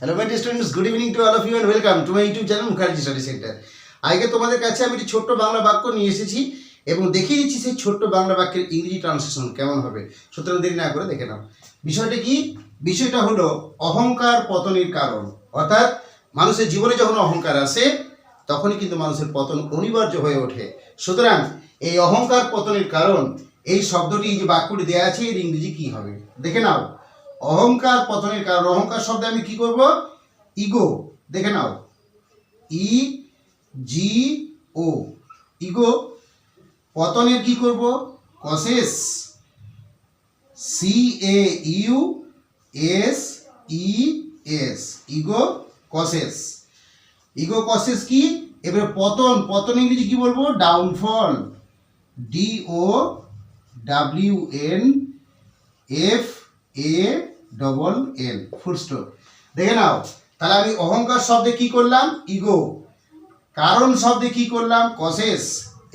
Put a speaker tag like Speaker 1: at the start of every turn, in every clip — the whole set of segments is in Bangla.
Speaker 1: Hello my students good evening to all of you and welcome to my YouTube channel Mukherjee study centre আজকে তোমাদের কাছে আমি একটি ছোট্ট বাংলা বাক্য নিয়ে এসেছি এবং দেখিয়ে দিচ্ছি সেই ছোট্ট বাংলা বাক্যের ইংরেজি ট্রান্সলেশন কেমন হবে। সুতরাং দেরি না করে দেখে নাও। বিষয়টা কি? বিষয়টা হলো অহংকার পতনের কারণ। অর্থাৎ মানুষের জীবনে যখন অহংকার আসে, তখনই কিন্তু মানুষের পতন অনিবার্য হয়ে ওঠে। সুতরাং এই অহংকার পতনের কারণ, এই শব্দটি যে বাক্যটি দেওয়া আছে এর ইংরেজি কী হবে? দেখে নাও। অহংকার পতনের কারণ, অহংকার শব্দে আমি কি করব? ইগো দেখে নাও। ই জি ও ইগো পতনের কি করব? Causes C A U S E S ego causes ego causes কি? এবারে পতন পতন ইংরেজি কি বলব? Downfall D O W N F A double L full দেখে নাও, তাহলে আমি অহংকার শব্দে কি করলাম? ইগো কারণ শব্দে কি করলাম? কসেস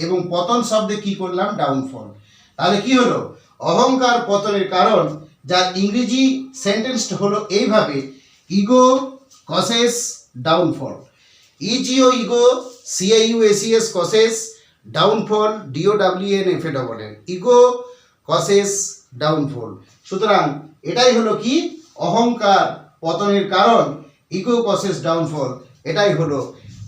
Speaker 1: এবং পতন শব্দে কি করলাম? ডাউনফল তাহলে কি হলো? অহংকার পতনের কারণ, যার ইংরেজি সেন্টেন্সটা হলো এইভাবে ego causes downfall E G O ego C I U A C S causes downfall D O W N F A double N ego causes downfall সুতরাং এটাই হলো কি? অহংকার পতনের কারণ ইকো কসেস ডাউনফল এটাই হলো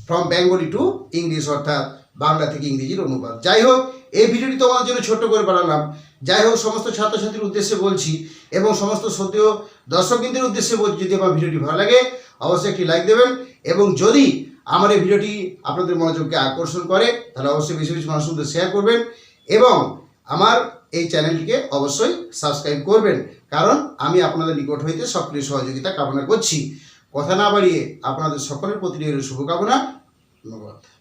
Speaker 1: ফ্রম বেঙ্গলি টু ইংলিশ অর্থাৎ বাংলা থেকে ইংরেজির অনুবাদ। যাই হোক, এই ভিডিওটি তোমাদের জন্য ছোট্ট করে বানালাম। যাই হোক, সমস্ত ছাত্রছাত্রীর উদ্দেশ্যে বলছি এবং সমস্ত সদ্য দর্শকবৃন্দের উদ্দেশ্যে বলছি, যদি আমার ভিডিওটি ভালো লাগে, অবশ্যই একটি লাইক দেবেন এবং যদি আমার এই ভিডিওটি আপনাদের মনোযোগকে আকর্ষণ করে, তাহলে অবশ্যই বেশি বেশি মানুষের শেয়ার করবেন এবং আমার এই চ্যানেলটিকে অবশ্যই সাবস্ক্রাইব করবেন। কারণ আমি আপনাদের নিকট হইতে সক্রিয় সহযোগিতা কামনা করছি। কথা না বাড়িয়ে আপনাদের সকলের প্রতি শুভকামনা। ধন্যবাদ।